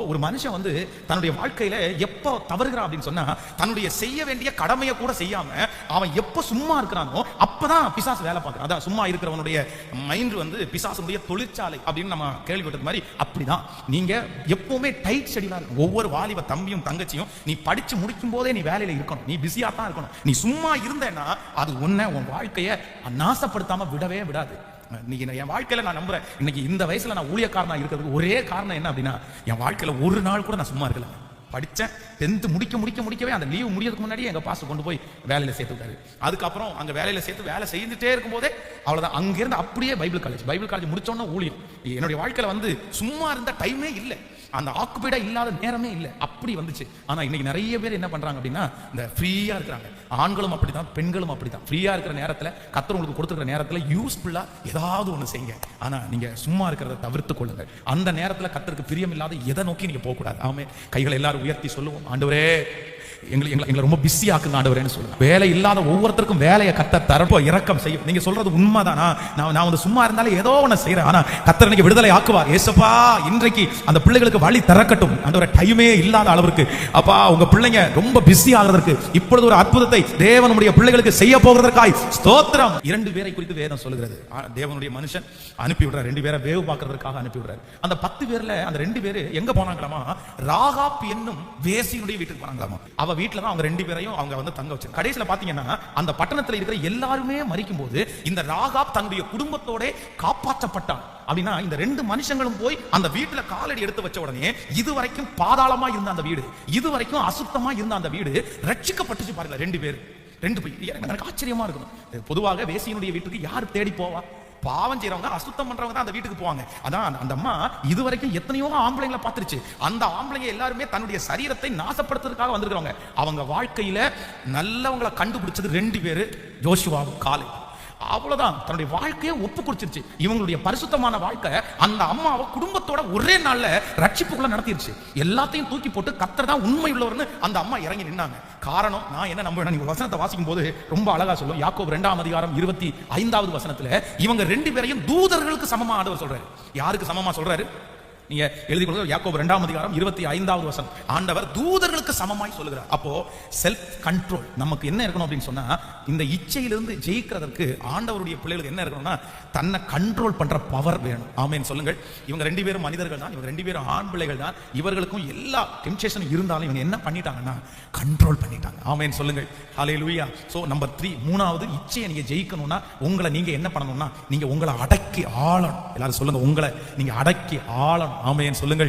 ஒரு மனுஷன் வந்து தன்னுடைய வாழ்க்கையில எப்போ தவறுகிறான் அப்படின்னு சொன்னா தன்னுடைய செய்ய வேண்டிய கடமையை கூட செய்யாம அவன் எப்போ சும்மா இருக்கிறானோ அப்பதான் பிசாசு வேலை பார்க்கறான். அதான் சும்மா இருக்கிறவனுடைய மைண்ட் வந்து பிசாசுடைய தொழிற்சாலை அப்படின்னு நம்ம கேள்விப்பட்டது மாதிரி அப்படிதான். நீங்க எப்பவுமே டைட் ஷெடியூலா இருக்கும் ஒவ்வொரு வாலிப தம்பியும் தங்கச்சியும் நீ படிச்சு முடிக்கும் போதே நீ வேலையில இருக்கணும். நீ பிஸியா தான் இருக்கணும். நீ சும்மா இருந்தேன்னா அது உன்னை உன் வாழ்க்கையை நாசப்படுத்தாம விடவே விடாது. இன்னைக்கு நான் என் வாழ்க்கையில நான் நம்புறேன். இன்னைக்கு இந்த வயசுல நான் ஊழியக்காரனா இருக்கிறதுக்கு ஒரே காரணம் என்ன அப்படின்னா என் வாழ்க்கையில ஒரு நாள் கூட நான் சும்மா இருக்கல. படித்தேன் டென்த்து முடிக்க முடிக்க முடிக்கவே அந்த லீவு முடியறதுக்கு முன்னாடியே எங்க பாஸ் கொண்டு போய் வேலையில சேர்த்து விட்டாரு அதுக்கப்புறம் அங்க வேலையில சேர்த்து வேலை செய்துட்டே இருக்கும்போதே அவ்வளோதான் அங்கேருந்து அப்படியே பைபிள் காலேஜ் பைபிள் காலேஜ் முடிச்சோன்னா ஊழியம். என்னுடைய வாழ்க்கையில் வந்து சும்மா இருந்த டைமே இல்லை. அந்த ஆக்குபைடா இல்லாத நேரமே இல்லை. அப்படி வந்துச்சு. ஆனா இன்னைக்கு நிறைய பேர் என்ன பண்றாங்க அப்படின்னா இந்த ஃப்ரீயா இருக்கிறாங்க. ஆண்களும் அப்படிதான் பெண்களும் அப்படிதான் ஃப்ரீயா இருக்கிற நேரத்துல கத்தர் உங்களுக்கு கொடுத்துருக்கிற நேரத்துல யூஸ்ஃபுல்லா ஏதாவது ஒண்ணு செய்யுங்க. ஆனா நீங்க சும்மா இருக்கிறத தவிர்த்து கொள்ளுங்க அந்த நேரத்துல கத்தருக்கு பிரியம் இல்லாத எதை நோக்கி நீங்க போக கூடாது ஆமே கைகளை எல்லாரும் உயர்த்தி சொல்லுவோம். ஆண்டவரே எங்களை எங்களை எங்களை ரொம்ப பிஸி ஆக்குங்க ஆண்டவரேன்னு சொல்லுங்க வேலை இல்லாத ஒவ்வொருத்தருக்கும் வேலையை கத்த தரப்போ இறக்கம் செய்யும். நீங்க சொல்றது உண்மைதானா. நான் நான் வந்து சும்மா இருந்தாலும் ஏதோ ஒன்று செய்யறேன் ஆனா கத்தர் இன்னைக்கு விடுதலை ஆக்குவார். ஏசப்பா இன்றைக்கு அந்த பிள்ளைகளுக்கு வழி திறக்கட்டும். அந்த ஒரு டைமே இல்லாத அளவிற்கு. அப்பா உங்க பிள்ளைங்க ரொம்ப பிஸி ஆகிறதுக்கு. இப்பொழுது ஒரு அற்புதத்தை தேவனுடைய பிள்ளைகளுக்கு செய்ய போகிறதற்காய் ஸ்தோத்திரம். இரண்டு பேரை குறித்து வேதம் சொல்லுகிறது. தேவனுடைய மனுஷன் அனுப்பி விடுறார் ரெண்டு பேரை வேவு பார்க்கறதுக்காக அனுப்பி விடுறாரு அந்த பத்து பேர்ல அந்த ரெண்டு பேரு எங்க போனாங்களாமா? ராகாப் என்னும் வேசியினுடைய வீட்டுக்கு போனாங்களாமா? அவ வீட்டில் தான் அவங்க ரெண்டு பேரையும் அவங்க வந்து தங்க வச்சு கடைசியில் பார்த்தீங்கன்னா அந்த பட்டணத்துல இருக்கிற எல்லாருமே மறிக்கும் போது இந்த ராகாப் தன்னுடைய குடும்பத்தோட காப்பாற்றப்பட்டான். அப்படின்னா இந்த ரெண்டு மனுஷங்களும் போய் அந்த வீட்டுல காலடி எடுத்து வச்ச உடனே இதுவரைக்கும் பாதாளமா இருந்த அந்த வீடு இதுவரைக்கும் அசுத்தமா இருந்த அந்த வீடு ரட்சிக்கப்பட்டுச்சு பாருங்க ரெண்டு பேர். ரெண்டு பேர் எனக்கு எனக்கு ஆச்சரியமா இருக்கும். பொதுவாக வேசியினுடைய வீட்டுக்கு யார் தேடி போவா? பாவம் செய்யறவங்க அசுத்தம் பண்றவங்க தான் அந்த வீட்டுக்கு போவாங்க. அதான் அந்த- அந்த அம்மா இதுவரைக்கும் எத்தனையோ ஆம்பளைங்களை பார்த்துருச்சு. அந்த ஆம்பளைங்க எல்லாருமே தன்னுடைய சரீரத்தை நாசப்படுத்துறதுக்காக வந்திருக்கிறவங்க. அவங்க வாழ்க்கையில நல்லவங்களை கண்டுபிடிச்சது ரெண்டு பேரு ஜோஷுவாவும் காலை. அவ்வளவுதான். தன்னுடைய வாழ்க்கையை ஒப்பு கொடுத்துருச்சு இவங்களுடைய பரிசுத்தமான வாழ்க்கை அந்த அம்மாவை குடும்பத்தோட ஒரே நாள்ல ரட்சிப்புக்குள்ள நடத்திருச்சு. எல்லாத்தையும் தூக்கி போட்டு கத்தர் தான் உண்மை உள்ளவர்னு அந்த அம்மா இறங்கி நின்னாங்க. காரணம் நான் என்ன நம்ப நீங்க வசனத்தை வாசிக்கும் போது ரொம்ப அழகா சொல்லும். யாக்கோ ரெண்டாம் அதிகாரம் இருபத்தி ஐந்தாவது வசனத்துல இவங்க ரெண்டு பேரையும் தூதர்களுக்கு சமமா ஆண்டவர் சொல்றாரு. யாருக்கு சமமா சொல்றாரு? நீங்க எழுதி கொடுங்க. யாக்கோபு ரெண்டாம் அதிகாரம் இருபத்தி ஐந்தாவது வசனம். ஆண்டவர் தூதர்களுக்கு சமமாய் சொல்லுகிறார். அப்போ செல்ஃப் கண்ட்ரோல் நமக்கு என்ன இருக்கணும் அப்படின்னு சொன்னா இந்த இச்சையிலிருந்து ஜெயிக்கிறதற்கு ஆண்டவருடைய பிள்ளைகளுக்கு என்ன இருக்கணும்னா தன்னை கண்ட்ரோல் பண்ற பவர் வேணும். ஆமேன்னு சொல்லுங்கள். இவங்க ரெண்டு பேரும் மனிதர்கள் தான் இவங்க ரெண்டு பேரும் ஆண் பிள்ளைகள் தான். இவர்களுக்கும் எல்லா டெம்டேஷன் இருந்தாலும் இவங்க என்ன பண்ணிட்டாங்கன்னா கண்ட்ரோல் பண்ணிட்டாங்க. ஆமேன்னு சொல்லுங்கள். ஹலே லூயா ஸோ நம்பர் த்ரீ மூணாவது இச்சையை நீங்க ஜெயிக்கணும்னா உங்களை நீங்க என்ன பண்ணணும்னா நீங்க உங்களை அடக்கி ஆளணும். எல்லாரும் சொல்லுங்க உங்களை நீங்க அடக்கி ஆளணும். ஆமையன் சொல்லுங்கள்.